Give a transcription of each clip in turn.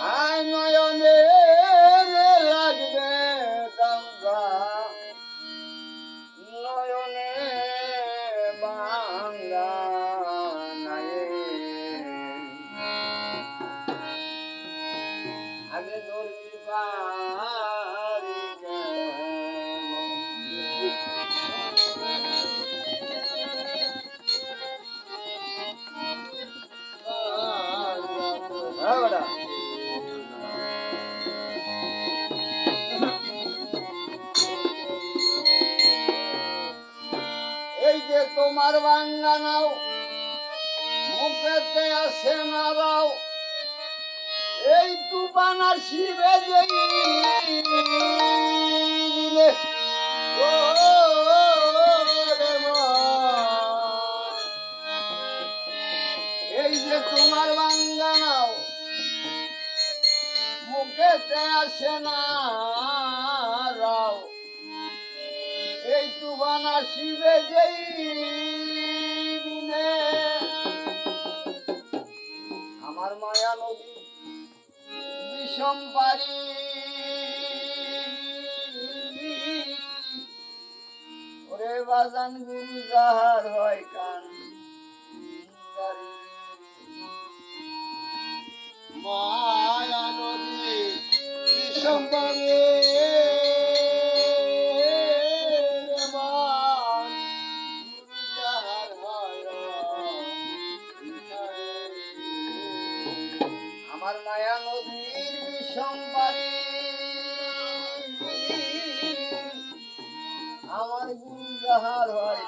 আয় নয়নে যে তোমার বাঙ্গা নাও। মুখেতে আসে না রাও এই তুফানা শিবে দিলে। এই যে তোমার বাঙ্গা নাও। মুখেতে আসে না রাও এই তুফান আসিবে যেই আমার মায়া নদী বিষম পারি ওরে বাজান গুরু যাহার হয় কান আমার মায়া নদীর বিষম আমার গুরু যাহার হয়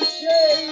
shade.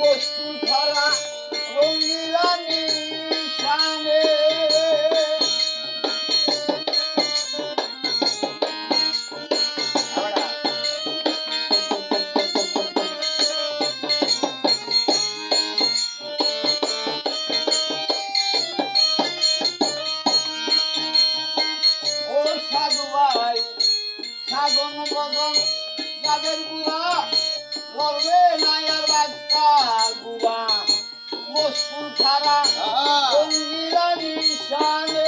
বস্তু ধরা রঙিলা নিশানে। যাদের পুরা boş bu para Aa. Gönlüne nişanı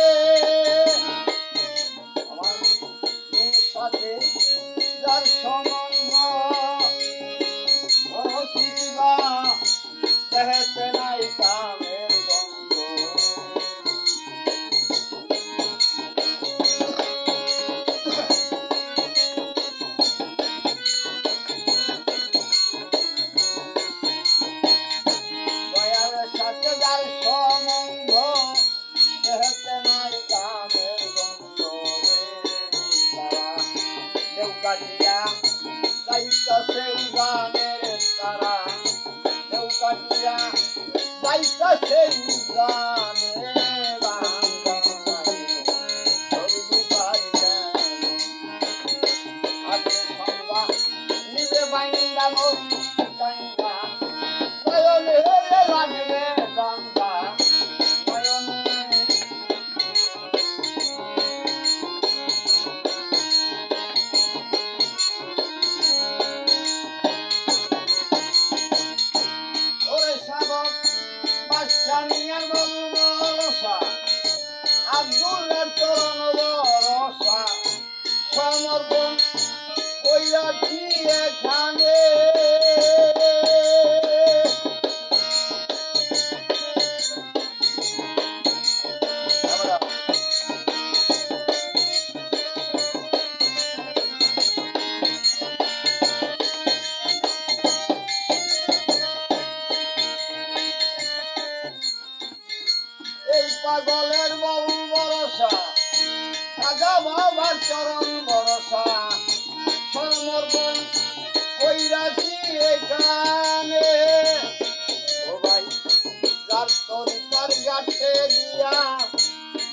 তরিতার গাছে দিয়া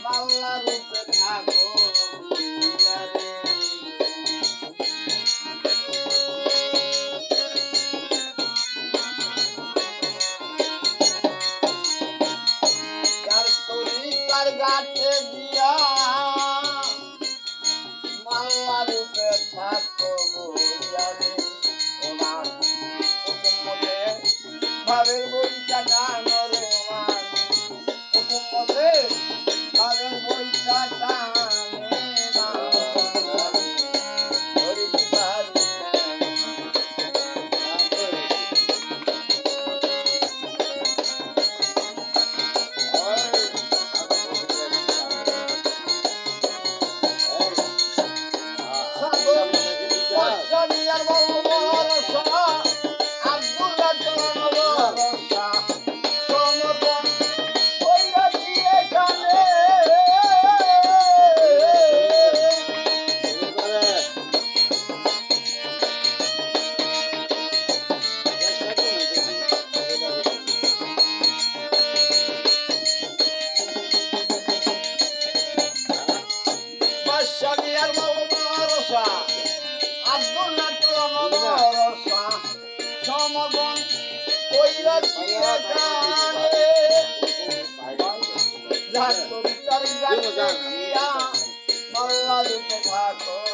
বাংলা রূপে থাকো God আমি রাখিয়া থাকো